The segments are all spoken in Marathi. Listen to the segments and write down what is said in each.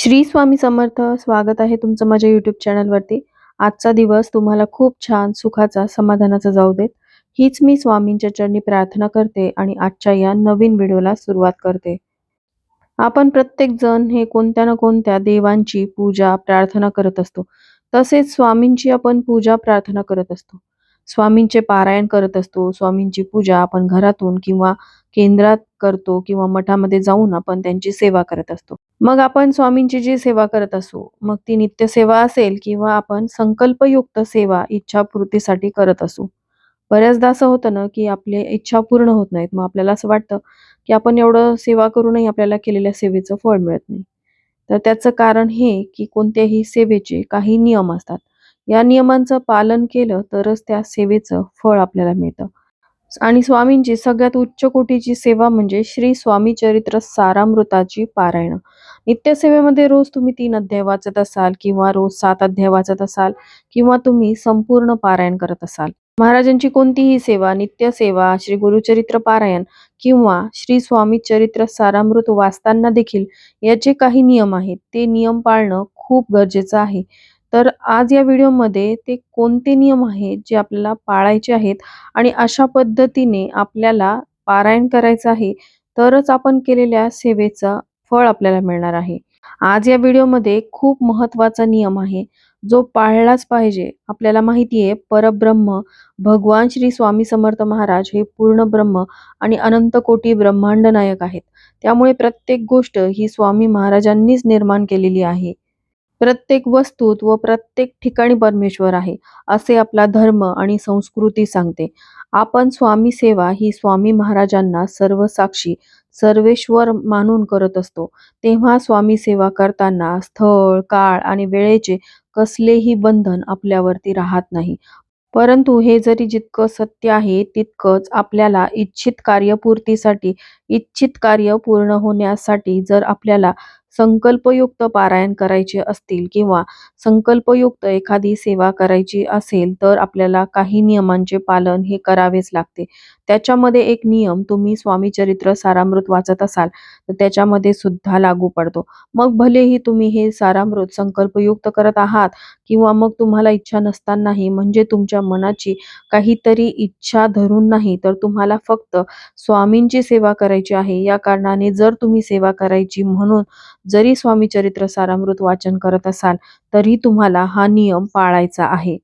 श्री स्वामी समर्थ स्वागत आहे तुमचं माझ्या युट्यूब चॅनलवरती आजचा दिवस तुम्हाला खूप छान सुखाचा समाधानाचा जाऊ देत. हीच मी स्वामींच्या चरणी प्रार्थना करते आणि आजच्या या नवीन व्हिडिओला सुरुवात करते. आपण प्रत्येक जण हे कोणत्या ना कोणत्या देवांची पूजा प्रार्थना करत असतो. तसेच स्वामींची आपण पूजा प्रार्थना करत असतो. स्वामींचे पारायण करत असतो. स्वामींची पूजा आपण घरातून किंवा केंद्रात करतो किंवा मठामध्ये जाऊन आपण त्यांची सेवा करत असतो. मग आपण स्वामींची जी सेवा करत असू मग ती नित्य सेवा असेल किंवा आपण संकल्पयुक्त सेवा इच्छापूर्तीसाठी करत असू. बऱ्याचदा असं होतं ना की आपले इच्छा पूर्ण होत नाहीत. मग आपल्याला असं वाटतं की आपण एवढं सेवा करूनही आपल्याला केलेल्या सेवेचं फळ मिळत नाही. तर त्याचं कारण हे की कोणत्याही सेवेचे काही नियम असतात. या नियमांचं पालन केलं तरच त्या सेवेचं फळ आपल्याला मिळतं. आणि स्वामींची सगळ्यात उच्च कोटीची सेवा म्हणजे श्री स्वामी चरित्र सारामृताची पारायण. नित्यसेवेमध्ये रोज तुम्ही तीन अध्याय वाचत असाल किंवा रोज सात अध्याय वाचत असाल किंवा तुम्ही संपूर्ण पारायण करत असाल. महाराजांची कोणतीही सेवा नित्य सेवा श्री गुरुचरित्र पारायण किंवा श्री स्वामी चरित्र सारामृत वाचताना देखील याचे काही नियम आहेत. ते नियम पाळणं खूप गरजेचं आहे. तर आज या व्हिडिओमध्ये ते कोणते नियम आहेत जे आपल्याला पाळायचे आहेत आणि अशा पद्धतीने आपल्याला पारायण करायचं आहे तरच आपण केलेल्या सेवेचं फळ आपल्याला मिळणार आहे. आज या व्हिडिओमध्ये खूप महत्त्वाचा नियम आहे जो पाळलाच पाहिजे. आपल्याला माहिती आहे परब्रह्म भगवान श्री स्वामी समर्थ महाराज हे पूर्ण ब्रह्म आणि अनंत कोटी ब्रह्मांड नायक आहेत. त्यामुळे प्रत्येक गोष्ट ही स्वामी महाराजांनीच निर्माण केलेली आहे. प्रत्येक वस्तूत व प्रत्येक ठिकाणी परमेश्वर आहे असे आपला धर्म आणि संस्कृती सांगते. आपण स्वामी सेवा ही स्वामी महाराजांना सर्व साक्षी सर्वेश्वर मानून करत असतो. तेव्हा स्वामी सेवा करताना स्थळ काळ आणि वेळेचे कसलेही बंधन आपल्यावरती राहत नाही. परंतु हे जरी जितकं सत्य आहे तितकंच आपल्याला इच्छित कार्यपूर्तीसाठी इच्छित कार्य पूर्ण होण्यासाठी जर आपल्याला संकल्पयुक्त पारायण करायचे असतील किंवा संकल्पयुक्त एखादी सेवा करायची असेल तर आपल्याला काही नियमांचे पालन हे करावेच लागते. त्याच्यामध्ये एक नियम तुम्ही स्वामी चरित्र सारामृत वाचत असाल तर त्याच्यामध्ये सुद्धा लागू पडतो. मग भलेही तुम्ही हे सारामृत संकल्पयुक्त करत आहात किंवा मग तुम्हाला इच्छा नसतानाही म्हणजे तुमच्या मनाची काहीतरी इच्छा धरून नाही तर तुम्हाला फक्त स्वामींची सेवा करायची आहे. या कारणाने जर तुम्ही सेवा करायची म्हणून जरी स्वामी चरित्र सारामृत वाचन करत असाल तरी तुम्हाला हा नियम पाळायचा आहे.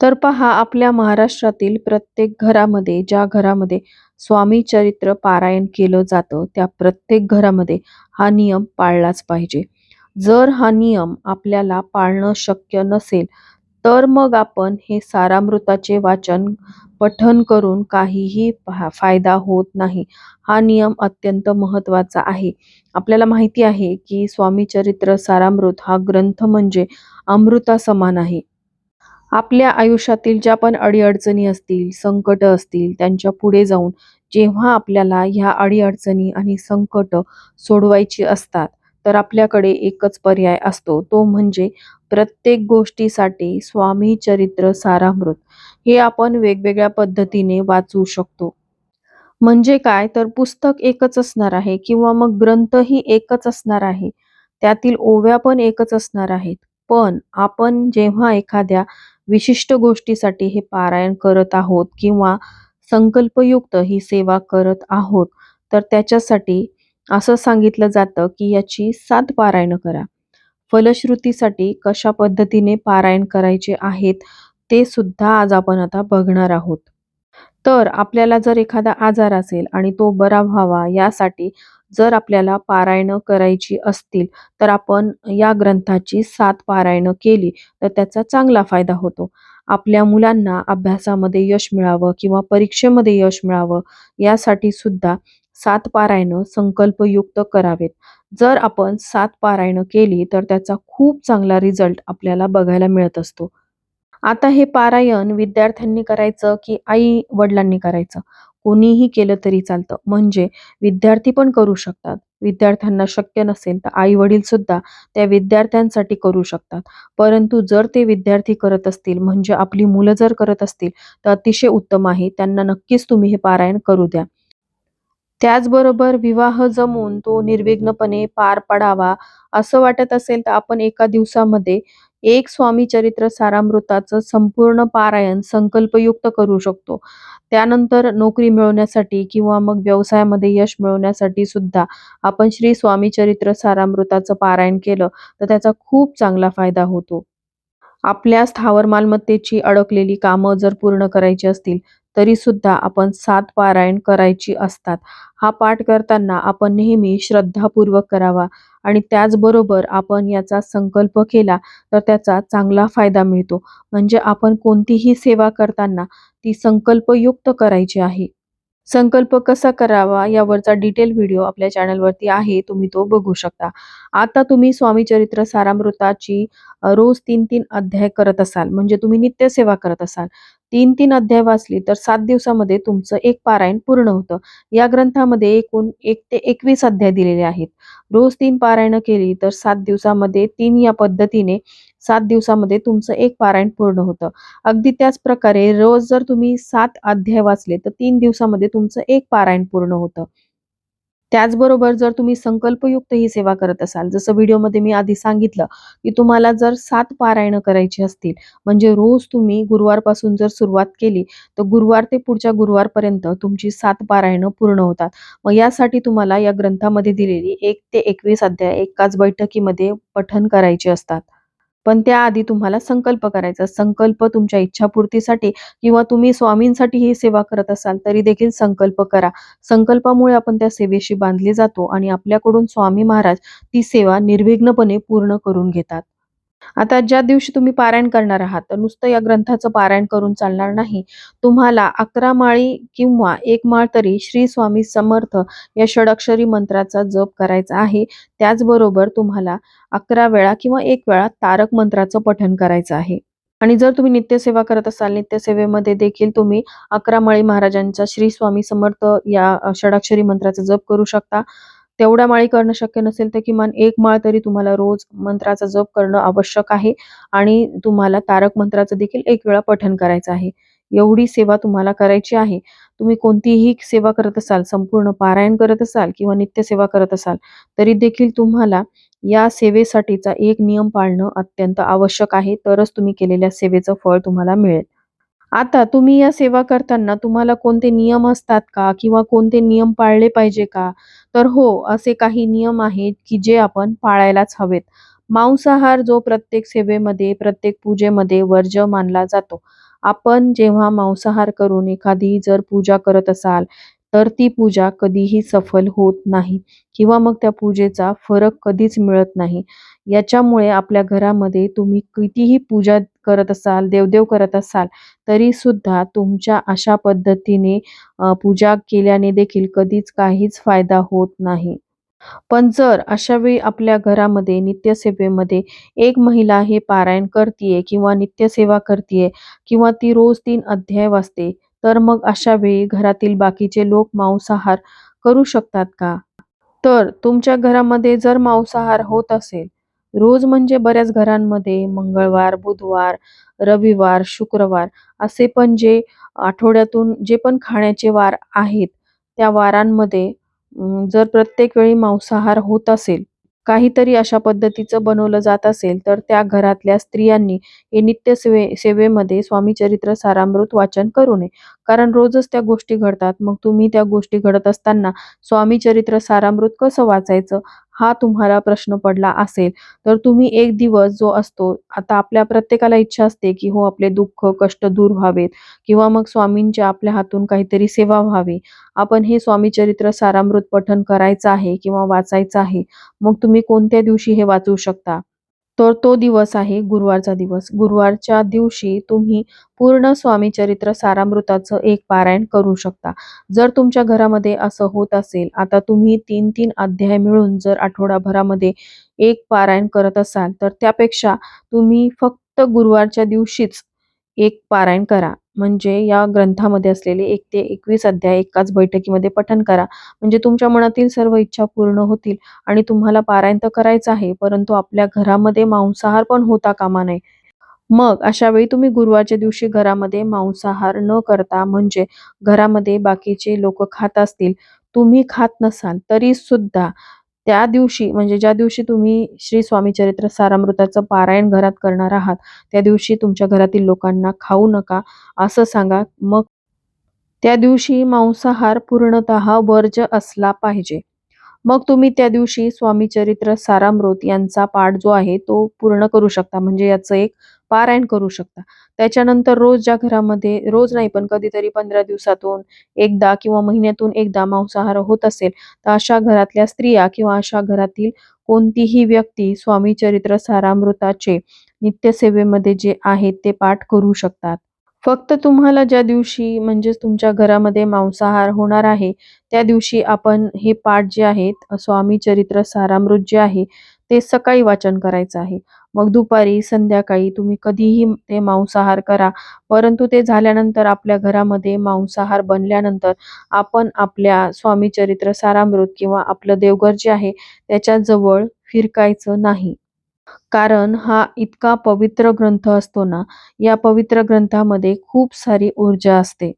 तर पहा आपल्या महाराष्ट्रातील प्रत्येक घरामध्ये ज्या घरामध्ये स्वामी चरित्र पारायण केलं जातं त्या प्रत्येक घरामध्ये हा नियम पाळलाच पाहिजे. जर हा नियम आपल्याला पाळणं शक्य नसेल तर मग आपण हे सारामृताचे वाचन पठन करून काहीही फायदा होत नाही. हा नियम अत्यंत महत्त्वाचा आहे. आपल्याला माहिती आहे की स्वामी चरित्र सारामृत हा ग्रंथ म्हणजे अमृता समान आहे. आपल्या आयुष्यातील ज्या पण अडीअडचणी असतील संकट असतील त्यांच्या पुढे जाऊन जेव्हा आपल्याला ह्या अडीअडचणी आणि संकट सोडवायची असतात तर आपल्याकडे एकच पर्याय असतो. तो म्हणजे प्रत्येक गोष्टीसाठी स्वामी चरित्र सारामृत. हे आपण वेगवेगळ्या पद्धतीने वाचू शकतो. म्हणजे काय? तर पुस्तक एकच असणार आहे किंवा मग ग्रंथही एकच असणार आहे. त्यातील ओव्या पण एकच असणार आहेत. पण आपण जेव्हा एखाद्या विशिष्ट गोष्टीसाठी हे पारायण करत आहोत किंवा संकल्पयुक्त ही सेवा करत आहोत तर त्याच्यासाठी असं सांगितलं जातं की याची सात पारायण करा. फलश्रुतीसाठी कशा पद्धतीने पारायण करायचे आहेत ते सुद्धा आज आपण आता बघणार आहोत. तर आपल्याला जर एखादा आजार असेल आणि तो बरा व्हावा यासाठी जर आपल्याला पारायणं करायची असतील तर आपण या ग्रंथाची सात पारायणं केली तर त्याचा चांगला फायदा होतो. आपल्या मुलांना अभ्यासामध्ये यश मिळावं किंवा परीक्षेमध्ये यश मिळावं यासाठी सुद्धा सात पारायणं संकल्पयुक्त करावेत. जर आपण सात पारायणं केली तर त्याचा खूप चांगला रिझल्ट आपल्याला बघायला मिळत असतो. आता हे पारायण विद्यार्थ्यांनी करायचं की आई वडिलांनी करायचं? कोणीही केलं तरी चालतं. म्हणजे विद्यार्थी पण करू शकतात. विद्यार्थ्यांना शक्य नसेल तर आई वडील सुद्धा त्या विद्यार्थ्यांसाठी करू शकतात. परंतु जर ते विद्यार्थी करत असतील म्हणजे आपली मुलं जर करत असतील तर अतिशय उत्तम आहे. त्यांना नक्कीच तुम्ही हे पारायण करू द्या. त्याचबरोबर विवाह जमून तो निर्विघ्नपणे पार पडावा असं वाटत असेल तर आपण एका दिवसामध्ये एक स्वामी चरित्र सारामृताचं संपूर्ण पारायण संकल्पयुक्त करू शकतो. त्यानंतर नोकरी मिळवण्यासाठी किंवा मग व्यवसायामध्ये यश मिळवण्यासाठी सुद्धा आपण श्री स्वामी चरित्र सारामृताचं पारायण केलं तर त्याचा खूप चांगला फायदा होतो. आपल्या स्थावर मालमत्तेची अडकलेली कामं जर पूर्ण करायची असतील तरी सुद्धा आपण सात पारायण करायची असतात. हा पाठ करताना आपण नेहमी श्रद्धापूर्वक करावा आणि त्याचबरोबर आपण याचा संकल्प केला तर त्याचा चांगला फायदा मिळतो. म्हणजे आपण कोणतीही सेवा करताना ती संकल्पयुक्त करायची आहे. संकल्प कसा करावा यावरचा डिटेल व्हिडिओ आपल्या चॅनलवरती आहे तुम्ही तो बघू शकता. आता तुम्ही स्वामी चरित्र सारामृताची रोज 3-3 अध्याय करत असाल म्हणजे तुम्ही नित्यसेवा करत असाल. 3-3 अध्याय वाचली तर सात दिवसामध्ये तुमचं एक पारायण पूर्ण होतं. या ग्रंथामध्ये एकूण एक ते 21 अध्याय दिलेले आहेत. रोज तीन पारायणं केली तर सात दिवसामध्ये तीन या पद्धतीने सात दिवसामध्ये तुमचं एक पारायण पूर्ण होतं. अगदी त्याच प्रकारे रोज जर तुम्ही सात अध्याय वाचले तर तीन दिवसामध्ये तुमचं एक पारायण पूर्ण होतं. त्याचबरोबर जर तुम्ही संकल्पयुक्त ही सेवा करत असाल, जसं व्हिडिओमध्ये मी आधी सांगितलं, की तुम्हाला जर सात पारायणं करायची असतील, म्हणजे रोज तुम्ही गुरुवारपासून जर सुरुवात केली, तर गुरुवार ते पुढच्या गुरुवारपर्यंत तुमची सात पारायणं पूर्ण होतात. मग यासाठी तुम्हाला या ग्रंथामध्ये दिलेली एक ते 21 अध्याय एकाच बैठकीमध्ये पठन करायचे असतात. पण त्याआधी तुम्हाला संकल्प करायचा. संकल्प तुमच्या इच्छापूर्तीसाठी किंवा तुम्ही स्वामींसाठी ही सेवा करत असाल तरी देखील संकल्प करा. संकल्पामुळे आपण त्या सेवेशी बांधले जातो आणि आपल्याकडून स्वामी महाराज ती सेवा निर्विघ्नपणे पूर्ण करून घेतात. आता ज्या दिवशी तुम्ही पारायण करणार आहात, तर नुसतं या ग्रंथाचं पारायण करून चालणार नाही. तुम्हाला 11 माळी किंवा एक माळ तरी श्री स्वामी समर्थ या षडाक्षरी मंत्राचा जप करायचा आहे. त्याचबरोबर तुम्हाला 11 वेळा किंवा एक वेळा तारक मंत्राचं पठण करायचं आहे. आणि जर तुम्ही नित्यसेवा करत असाल, नित्यसेवेमध्ये देखील तुम्ही 11 माळी महाराजांच्या श्री स्वामी समर्थ या षडाक्षरी मंत्राचा जप करू शकता. तेवढ्या माळी करणं शक्य नसेल तर किमान एक माळ तरी तुम्हाला रोज मंत्राचा जप करणं आवश्यक आहे आणि तुम्हाला तारक मंत्राचं देखील एक वेळा पठण करायचं आहे. एवढी सेवा तुम्हाला करायची आहे. तुम्ही कोणतीही सेवा करत असाल, संपूर्ण पारायण करत असाल किंवा नित्य सेवा करत असाल, तरी देखील तुम्हाला या सेवेसाठीचा एक नियम पाळणं अत्यंत आवश्यक आहे. तरच तुम्ही केलेल्या सेवेचं फळ तुम्हाला मिळेल. आता तुम्ही या सेवा करताना तुम्हाला कोणते नियम असतात का? किंवा कोणते नियम पाळले पाहिजे का? तर हो, असे काही नियम आहेत की जे आपण पाळायलाच हवेत. मांसाहार जो प्रत्येक सेवेमध्ये, प्रत्येक पूजेमध्ये वर्ज मानला जातो. आपण जेव्हा मांसाहार करून एखादी जर पूजा करत असाल, तर ती पूजा कधीही सफल होत नाही किंवा मग त्या पूजेचा फरक कधीच मिळत नाही. याच्यामुळे आपल्या घरामध्ये तुम्ही कितीही पूजा करत असाल, देवदेव करत असाल, तरी सुद्धा तुमच्या अशा पद्धतीने पूजा केल्याने देखील कधीच काहीच फायदा होत नाही. पण जर अशा वेळी आपल्या घरामध्ये नित्यसेवेमध्ये एक महिला हे पारायण करतीये किंवा नित्यसेवा करतीये किंवा ती रोज तीन अध्याय वाचते, तर मग अशा वेळी घरातील बाकीचे लोक मांसाहार करू शकतात का? तर तुमच्या घरामध्ये जर मांसाहार होत असेल, रोज म्हणजे बऱ्याच घरांमध्ये मंगळवार, बुधवार, रविवार, शुक्रवार असे पण जे आठवड्यातून जे पण खाण्याचे वार आहेत, त्या वारांमध्ये जर प्रत्येक वेळी मांसाहार होत असेल, काहीतरी अशा पद्धतीचं बनवलं जात असेल, तर त्या घरातल्या स्त्रियांनी हे नित्य सेवे सेवेमध्ये स्वामी चरित्र सारामृत वाचन करू नये. कारण रोजच त्या गोष्टी घडतात. मग तुम्ही त्या गोष्टी घडत असताना स्वामी चरित्र सारामृत कसं वाचायचं? हा तुम्हाला प्रश्न पडला असेल, तर तुम्ही एक दिवस जो असतो आता आपल्या प्रत्येकाला इच्छा असते, की हो आपले दुःख, कष्ट दूर व्हावेत किंवा मग स्वामींच्या आपल्या हातून काहीतरी सेवा व्हावी. आपण हे स्वामी चरित्र सारामृत पठन करायचं आहे किंवा वाचायचं आहे. मग तुम्ही कोणत्या दिवशी हे वाचू शकता? तर तो दिवस आहे गुरुवारचा दिवस. गुरुवारच्या दिवशी तुम्ही पूर्ण स्वामी चरित्र सारामृताचं एक पारायण करू शकता. जर तुमच्या घरामध्ये असं होत असेल, आता तुम्ही 3-3 अध्याय मिळून जर आठवडाभरामध्ये एक पारायण करत असाल, तर त्यापेक्षा तुम्ही फक्त गुरुवारच्या दिवशीच एक पारायण करा. म्हणजे या ग्रंथामध्ये असलेले एक ते 21 अध्याय एकाच बैठकीमध्ये पठन करा. म्हणजे तुमच्या मनातील सर्व इच्छा पूर्ण होतील आणि तुम्हाला पारायण तर करायचं आहे, परंतु आपल्या घरामध्ये मांसाहार पण होता कामा नये. मग अशा वेळी तुम्ही गुरुवारच्या दिवशी घरामध्ये मांसाहार न करता म्हणजे घरामध्ये बाकीचे लोक खात असतील, तुम्ही खात नसाल तरी सुद्धा त्या दिवशी म्हणजे ज्या दिवशी तुम्ही श्री स्वामी चरित्र सारामृताचं पारायण घरात करणार आहात त्या दिवशी तुमच्या घरातील लोकांना खाऊ नका असं सांगा. मग त्या दिवशी मांसाहार पूर्णतः वर्ज असला पाहिजे. मग तुम्ही त्या दिवशी स्वामी चरित्र सारामृत यांचा पाठ जो आहे तो पूर्ण करू शकता. म्हणजे याचं एक पारायण करू शकता. त्याच्यानंतर रोज ज्या घरामध्ये रोज नाही पण कधीतरी पंधरा दिवसातून एकदा किंवा महिन्यातून एकदा मांसाहार होत असेल तर अशा घरातल्या स्त्रिया किंवा अशा घरातील कोणतीही व्यक्ती स्वामी चरित्र सारामृताचे नित्यसेवेमध्ये जे आहेत ते पाठ करू शकतात. फक्त तुम्हाला ज्या दिवशी म्हणजेच तुमच्या घरामध्ये मांसाहार होणार आहे त्या दिवशी आपण हे पाठ जे आहेत स्वामी चरित्र सारामृत जे आहे ते सकाळी वाचन करायचं आहे. मग दुपारी संध्याकाळी तुम्ही कधीही ते मांसाहार करा. परंतु ते झाल्यानंतर आपल्या घरामध्ये मांसाहार बनल्यानंतर आपण आपल्या स्वामी चरित्र सारामृत किंवा आपलं देवघर जे आहे त्याच्याजवळ फिरकायचं नाही. कारण हा इतका पवित्र ग्रंथ असतो ना या पवित्र ग्रंथामध्ये खूप सारी ऊर्जा असते.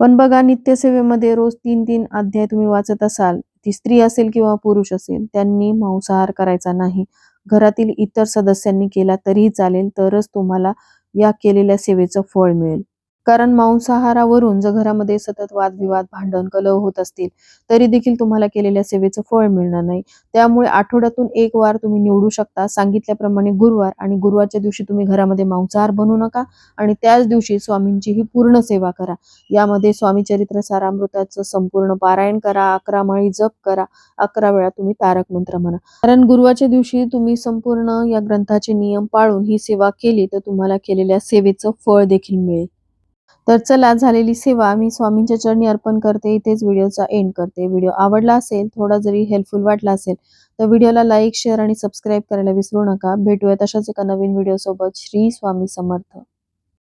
पण बघा नित्यसेवेमध्ये रोज तीन तीन अध्याय तुम्ही वाचत असाल ती स्त्री असेल किंवा पुरुष असेल त्यांनी मांसाहार करायचा नाही. घरातील इतर सदस्यांनी केला तरीही चालेल तरच तुम्हाला या केलेल्या सेवेचं फळ मिळेल. कारण मांसाहारावरून जर घरामध्ये सतत वादविवाद भांडण कलह होत असतील तरी देखील तुम्हाला केलेल्या सेवेचं फळ मिळणार नाही. त्यामुळे आठवड्यातून एक वार तुम्ही निवडू शकता. सांगितल्याप्रमाणे गुरुवार आणि गुरुवारच्या दिवशी तुम्ही घरामध्ये मांसाहार बनवू नका आणि त्याच दिवशी स्वामींची ही पूर्ण सेवा करा. यामध्ये स्वामी चरित्र सारामृताचं संपूर्ण पारायण करा अकरा माळी जप करा अकरा वेळा तुम्ही तारक मंत्र म्हणा. कारण गुरुवारच्या दिवशी तुम्ही संपूर्ण या ग्रंथाचे नियम पाळून ही सेवा केली तर तुम्हाला केलेल्या सेवेचं फळ देखील मिळेल. तर चला झालेली सेवा मी स्वामींच्या चरणी अर्पण करते. इथेच व्हिडिओचा एंड करते. व्हिडिओ आवडला असेल थोडा जरी हेल्पफुल वाटला असेल तर व्हिडिओला लाईक शेअर आणि सबस्क्राईब करायला विसरू नका. भेटूयात अशाच एका नवीन व्हिडिओ सोबत श्री स्वामी समर्थ.